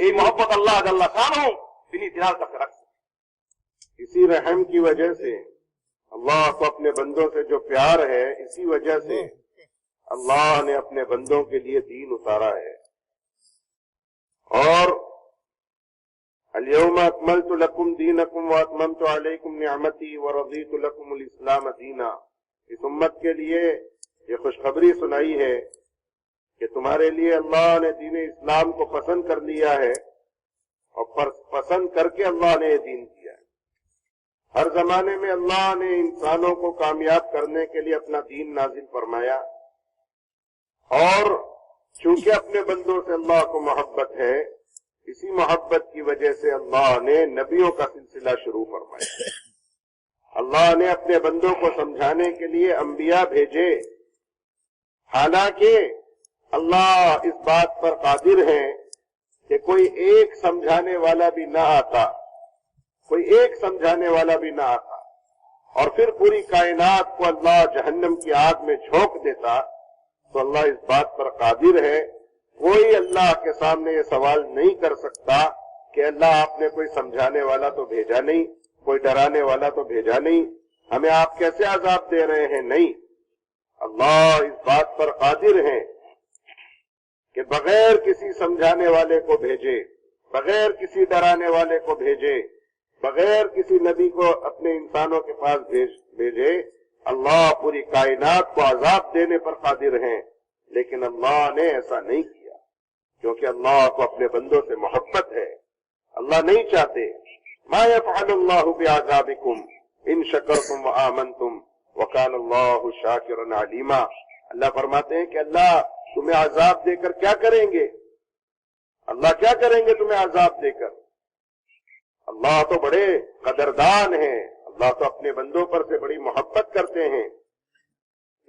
یہی محبت اللہ خانوں تک رکھ سکے اسی رحم کی وجہ سے اللہ کو اپنے بندوں سے جو پیار ہے اسی وجہ سے اللہ نے اپنے بندوں کے لیے دین اتارا ہے اور علیم اکمل تو اکمل تو علیکم نعمتی اس امت کے لیے یہ خوشخبری سنائی ہے کہ تمہارے لیے اللہ نے دین اسلام کو پسند کر لیا ہے اور پسند کر کے اللہ نے یہ دین دیا ہے ہر زمانے میں اللہ نے انسانوں کو کامیاب کرنے کے لیے اپنا دین نازل فرمایا اور چونکہ اپنے بندوں سے اللہ کو محبت ہے اسی محبت کی وجہ سے اللہ نے نبیوں کا سلسلہ شروع فرمایا اللہ نے اپنے بندوں کو سمجھانے کے لیے انبیاء بھیجے حالانکہ اللہ اس بات پر قادر ہے کہ کوئی ایک سمجھانے والا بھی نہ آتا کوئی ایک سمجھانے والا بھی نہ آتا اور پھر پوری کائنات کو اللہ جہنم کی آگ میں جھونک دیتا تو اللہ اس بات پر قادر ہے کوئی اللہ کے سامنے یہ سوال نہیں کر سکتا کہ اللہ آپ نے کوئی سمجھانے والا تو بھیجا نہیں کوئی ڈرانے والا تو بھیجا نہیں ہمیں آپ کیسے عذاب دے رہے ہیں نہیں اللہ اس بات پر قادر ہیں کہ بغیر کسی سمجھانے والے کو بھیجے بغیر کسی ڈرانے والے کو بھیجے بغیر کسی نبی کو اپنے انسانوں کے پاس بھیجے اللہ پوری کائنات کو عذاب دینے پر قادر ہیں لیکن اللہ نے ایسا نہیں کیا کیونکہ اللہ کو اپنے بندوں سے محبت ہے اللہ نہیں چاہتے ما يفعل اللہ بعذابكم ان شکرتم وآمنتم وقال اللہ شاکرن علیما اللہ فرماتے ہیں کہ اللہ تمہیں عذاب دے کر کیا کریں گے اللہ کیا کریں گے تمہیں عذاب دے کر اللہ تو بڑے قدردان ہیں اللہ تو اپنے بندوں پر سے بڑی محبت کرتے ہیں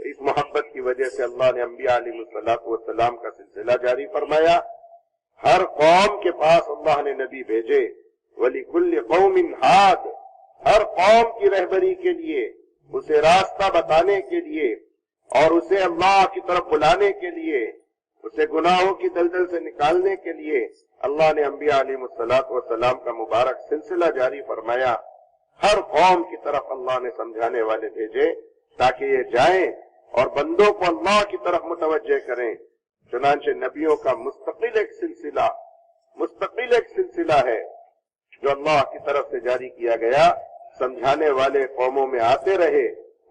اس محبت کی وجہ سے اللہ نے انبیاء علیہ کا سلسلہ جاری فرمایا ہر قوم کے پاس اللہ نے نبی بھیجے ولی کل قوم انحاد ہر قوم کی رہبری کے لیے اسے راستہ بتانے کے لیے اور اسے اللہ کی طرف بلانے کے لیے اسے گناہوں کی دلدل سے نکالنے کے لیے اللہ نے انبیاء علیہ السلاط وسلام کا مبارک سلسلہ جاری فرمایا ہر قوم کی طرف اللہ نے سمجھانے والے بھیجے تاکہ یہ جائیں اور بندوں کو اللہ کی طرف متوجہ کریں چنانچہ نبیوں کا مستقل ایک سلسلہ مستقل ایک سلسلہ ہے جو اللہ کی طرف سے جاری کیا گیا سمجھانے والے قوموں میں آتے رہے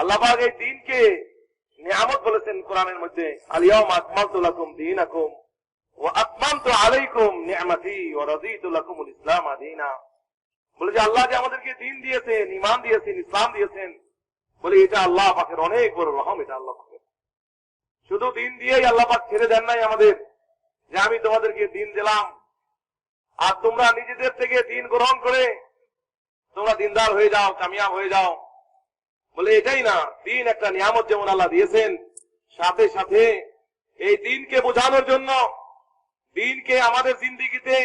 আল্লাহবাগ এই দিনকে নিয়ামত বলেছেন কোরআনের মধ্যে আলিয়াম আকমাল তোলাকুম দিন আকুম ও আকমাম তো আলাইকুম নিয়ামাতি ও রাজি তোলাকুমুল ইসলাম আদিনা বলে যে আল্লাহ যে আমাদেরকে দিন দিয়েছেন ইমান দিয়েছেন ইসলাম দিয়েছেন বলে এটা আল্লাহ পাখের অনেক বড় রহম এটা আল্লাহ পাখের শুধু দিন দিয়েই আল্লাহ পাক ছেড়ে দেন নাই আমাদের যে আমি তোমাদেরকে দিন দিলাম আর তোমরা নিজেদের থেকে দিন গ্রহণ করে তোমরা দিনদার হয়ে যাও কামিয়াব হয়ে যাও বলে এটাই না দিন একটা নিয়ামত যেমন আল্লাহ দিয়েছেন সাথে সাথে এই দিনকে বোঝানোর জন্য দিনকে আমাদের জিন্দিগিতে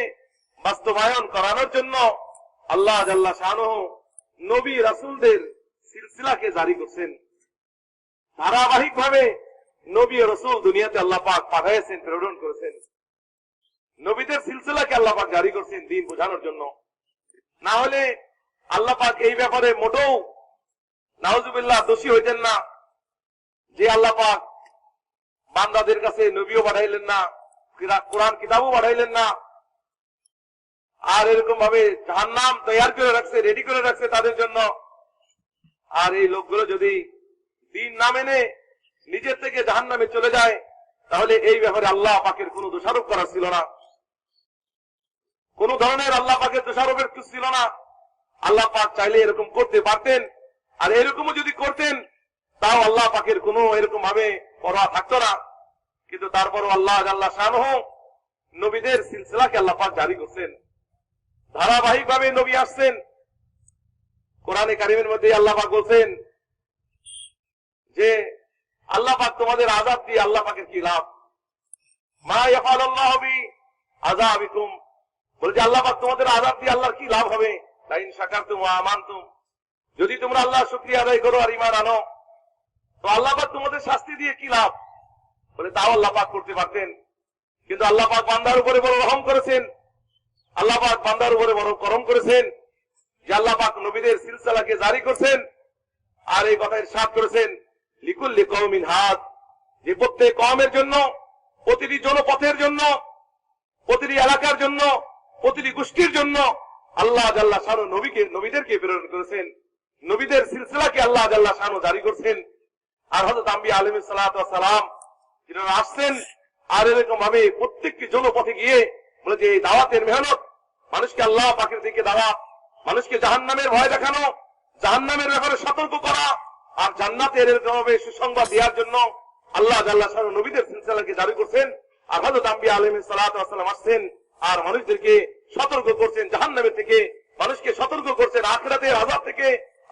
বাস্তবায়ন করানোর জন্য আল্লাহ আল্লাহ শাহরহ নবী রাসুলদের সিলসিলাকে জারি করছেন ধারাবাহিক ভাবে নবী রসুল দুনিয়াতে আল্লাহ পাক পাঠাইছেন প্রেরণ করেছেন নবীদের সিলসিলাকে আল্লাহ পাক জারি করছেন দিন বোঝানোর জন্য না হলে আল্লাহ পাক এই ব্যাপারে মোটেও নাহজুবিল্লাহ দোষী হইতেন না যে আল্লাহ পাক বান্দাদের কাছে নবীও পাঠাইলেন না কোরআন কিতাবও পাঠাইলেন না আর এরকম ভাবে যার নাম তৈয়ার করে রাখছে রেডি করে রাখছে তাদের জন্য আর এই লোকগুলো যদি দিন না মেনে নিজের থেকে জাহান নামে চলে যায় তাহলে এই ব্যাপারে আল্লাহ পাকের কোনো দোষারোপ করা ছিল না কোন ধরনের আল্লাহ পাকের দোষারোপের কিছু ছিল না আল্লাহ পাক চাইলে এরকম করতে পারতেন আর এরকম যদি করতেন তাও আল্লাহ পাখির কোনো এরকম ভাবে পরোয়া থাকতো না কিন্তু তারপর আল্লাহ আল্লাহ শাহ নবীদের সিলসিলাকে আল্লাহ পাক জারি করছেন ধারাবাহিক ভাবে নবী আসছেন কোরআনে কারিমের মধ্যে আল্লাহ পাক বলছেন যে আল্লাহ পাক তোমাদের আজাদ দিয়ে আল্লাহ পাকের কি লাভ মা ইয়াফাল আল্লাহ হবি আজাবিকুম বলছে আল্লাহ পাক তোমাদের আজাব দিয়ে আল্লাহর কি লাভ হবে তাই শাকার তুম আমানতুম যদি তোমরা আল্লাহ শুক্রিয়া আদায় করো আর ইমান আনো তো আল্লাহ পাক তোমাদের শাস্তি দিয়ে কি লাভ বলে তাও আল্লাহ পাক করতে পারতেন কিন্তু আল্লাহ পাক বান্দার উপরে বড় রহম করেছেন আল্লাহ পাক বান্দার উপরে বড় করম করেছেন যে আল্লাহ পাক নবীদের সিলসালাকে জারি করছেন আর এই কথায় সাপ করেছেন লিকুল্লি কৌমিন হাত যে প্রত্যেক কমের জন্য প্রতিটি জনপথের জন্য প্রতিটি এলাকার জন্য প্রতিটি গোষ্ঠীর জন্য আল্লাহ আল্লাহ সারো নবীকে নবীদেরকে প্রেরণ করেছেন নবীদের সিলসিলাকে আল্লাহ আল্লাহ শাহ জারি করছেন আর হজরত আম্বি আলম সালাম যারা আসছেন আর এরকম ভাবে প্রত্যেকটি জনপথে গিয়ে বলে যে এই দাওয়াতের মেহনত মানুষকে আল্লাহ পাখির দিকে দাওয়া মানুষকে জাহান নামের ভয় দেখানো জাহান নামের ব্যাপারে সতর্ক করা আর জান্নাতের এরকম ভাবে সুসংবাদ দেওয়ার জন্য আল্লাহ আল্লাহ শাহ নবীদের সিলসিলাকে জারি করছেন আর হজরত আম্বি আলম সালাম আসছেন আর মানুষদেরকে সতর্ক করছেন জাহান নামের থেকে মানুষকে সতর্ক করছেন আখরাতের আজাদ থেকে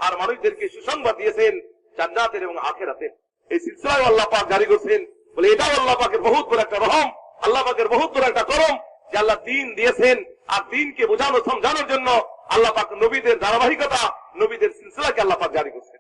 আর মানুষদেরকে সুসংবাদ দিয়েছেন জান্নাতের এবং আখেরাতের এই সিলসিলায় আল্লাহ পাক জারি করছেন বলে এটাও আল্লাহ পাকের বহুত বড় একটা রহম আল্লাহ পাকের বহুত বড় একটা করম যে আল্লাহ দিন দিয়েছেন আর দিনকে বোঝানো সমঝানোর জন্য আল্লাহ পাক নবীদের ধারাবাহিকতা নবীদের সিলসিলাকে আল্লাহ পাক জারি করছেন